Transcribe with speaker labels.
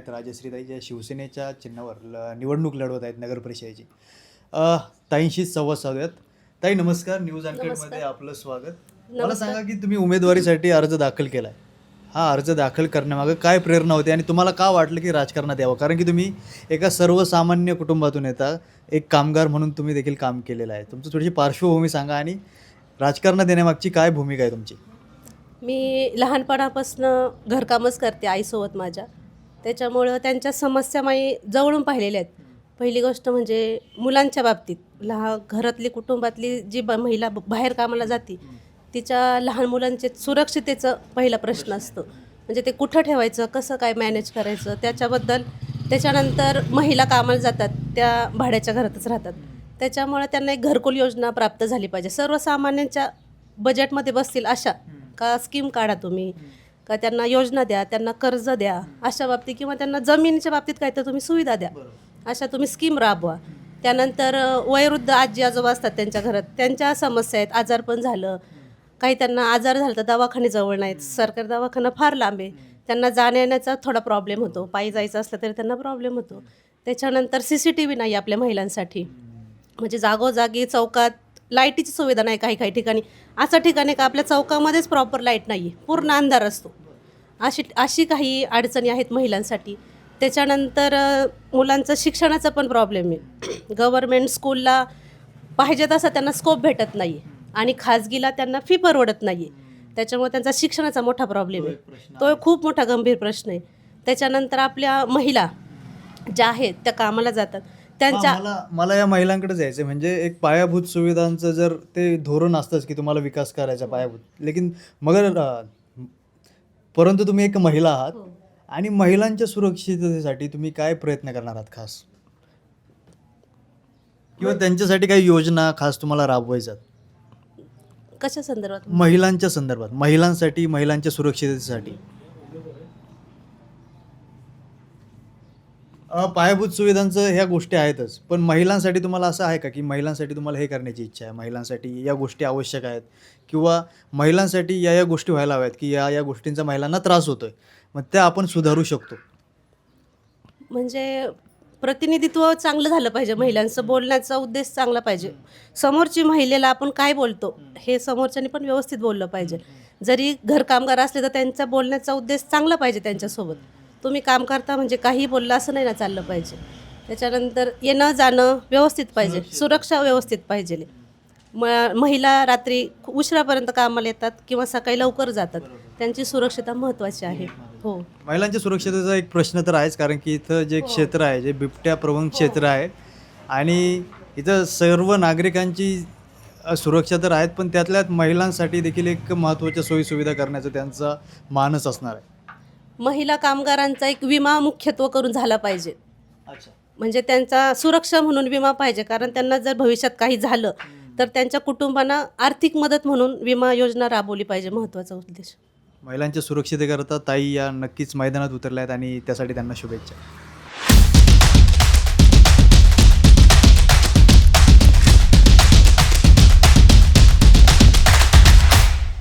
Speaker 1: श्रीताई ज्या शिवसेनेच्या चिन्हावर ल निवडणूक लढवत आहेत नगर परिषदेची. अ, ताईंशी संवाद साधूयात. ताई नमस्कार. न्यूज अँकेटमध्ये आपलं स्वागत. मला सांगा की तुम्ही उमेदवारीसाठी अर्ज दाखल केला हा अर्ज दाखल करण्यामागं काय प्रेरणा होती आणि तुम्हाला का वाटलं की राजकारणात यावं? कारण की तुम्ही एका सर्वसामान्य कुटुंबातून येता. एक कामगार म्हणून तुम्ही देखील काम केलेलं आहे. तुमची थोडीशी पार्श्वभूमी सांगा आणि राजकारणात येण्यामागची काय भूमिका आहे तुमची?
Speaker 2: मी लहानपणापासून घरकामच करते आईसोबत माझ्या. त्याच्यामुळं त्यांच्या समस्या माई जवळून पाहिलेल्या आहेत. पहिली गोष्ट म्हणजे मुलांच्या बाबतीत. लहान घरातली कुटुंबातली जी ब महिला बाहेर कामाला जाते तिच्या लहान मुलांचे सुरक्षितेचं पहिला प्रश्न असतो. म्हणजे ते कुठं ठेवायचं कसं काय मॅनेज करायचं त्याच्याबद्दल त्याच्यानंतर महिला कामाला जातात त्या भाड्याच्या घरातच राहतात. त्याच्यामुळे त्यांना एक घरकुल योजना प्राप्त झाली पाहिजे. सर्वसामान्यांच्या बजेटमध्ये बसतील अशा. का स्कीम काढा तुम्ही? का त्यांना योजना द्या त्यांना कर्ज द्या अशा बाबतीत किंवा त्यांना जमिनीच्या बाबतीत काय तर तुम्ही सुविधा द्या. अशा तुम्ही स्कीम राबवा. त्यानंतर वयोवृद्ध आजी आजोबा असतात त्यांच्या घरात त्यांच्या समस्या आहेत. आजारपण झालं. काही त्यांना आजार झाला तर दवाखाने जवळ नाहीत. सरकारी दवाखाना फार लांब आहे. त्यांना जाण्या येण्याचा थोडा प्रॉब्लेम होतो. पायी जायचं असलं तरी त्यांना प्रॉब्लेम होतो. त्याच्यानंतर सी सी टी व्ही नाही आपल्या महिलांसाठी. म्हणजे जागोजागी चौकात लाईटीची सुविधा नाही काही काही ठिकाणी. असं ठिकाणी का आपल्या चौकामध्येच प्रॉपर लाइट नाही आहे पूर्ण अंधार असतो. अशी अशी काही अडचणी आहेत महिलांसाठी. त्याच्यानंतर मुलांचं शिक्षणाचा पण प्रॉब्लेम आहे. गव्हर्मेंट स्कूलला पाहिजे तसा त्यांना स्कोप भेटत नाही आणि खाजगीला त्यांना फी परवडत नाही आहे त्याच्यामुळे त्यांचा शिक्षणाचा मोठा प्रॉब्लेम आहे. तो खूप मोठा गंभीर प्रश्न आहे. त्याच्यानंतर आपल्या महिला ज्या आहेत त्या कामाला जातात. त्यांच्या
Speaker 1: हा, मला मला या महिलांकडे जायचं. म्हणजे एक पायाभूत सुविधांचं जर ते धोरण असतंच की तुम्हाला विकास करायचा पायाभूत. लेकिन मगर अ, परंतु तुम्ही एक महिला आहात आणि महिलांच्या सुरक्षिततेसाठी तुम्ही काय प्रयत्न करणार आहात खास? किंवा त्यांच्यासाठी काही योजना खास तुम्हाला राबवायच्यात?
Speaker 2: कशा संदर्भात?
Speaker 1: महिलांच्या संदर्भात. महिलांसाठी महिलांच्या सुरक्षिततेसाठी. पायाभूत सुविधांचं ह्या गोष्टी आहेतच. पण महिलांसाठी तुम्हाला असं आहे का की महिलांसाठी तुम्हाला हे करण्याची इच्छा आहे? महिलांसाठी या गोष्टी आवश्यक आहेत? किंवा महिलांसाठी या या गोष्टी व्हायला हव्यात की या या गोष्टींचा महिलांना त्रास होतोय? मग त्या आपण सुधारू शकतो.
Speaker 2: म्हणजे प्रतिनिधित्व चांगलं झालं पाहिजे महिलांचं बोलण्याचा उद्देश चांगला पाहिजे. समोरची महिलेला आपण काय बोलतो हे समोरच्यानी पण व्यवस्थित बोललं पाहिजे. जरी घरकामगार असले तर त्यांचा बोलण्याचा उद्देश चांगला पाहिजे त्यांच्यासोबत. तुम्ही काम करता म्हणजे काही बोललं असं नाही ना चाललं पाहिजे. त्याच्यानंतर येणं जाणं व्यवस्थित पाहिजे. सुरक्षा व्यवस्थित पाहिजे. म महिला रात्री उशिरापर्यंत कामाला येतात किंवा सकाळी लवकर जातात. त्यांची सुरक्षता महत्त्वाची आहे. हो.
Speaker 1: महिलांच्या सुरक्षतेचा एक प्रश्न तर आहेच कारण की इथं जे क्षेत्र आहे जे बिबट्या प्रवण क्षेत्र आहे आणि इथं सर्व नागरिकांची सुरक्षा तर आहेत पण त्यातल्या त्यात महिलांसाठी देखील एक महत्त्वाच्या सोयीसुविधा करण्याचा त्यांचा मानस असणार आहे.
Speaker 2: महिला कामगारांचा एक विमा मुख्यत्व करून झाला पाहिजे.
Speaker 1: अच्छा.
Speaker 2: म्हणजे त्यांचा सुरक्षा म्हणून विमा पाहिजे कारण त्यांना जर भविष्यात काही झालं तर त्यांच्या कुटुंबांना आर्थिक मदत म्हणून विमा योजना राबवली पाहिजे महत्त्वाचा उद्देश.
Speaker 1: महिलांच्या सुरक्षितेकरता ताई या नक्कीच मैदानात उतरल्या आहेत आणि त्यासाठी त्यांना शुभेच्छा.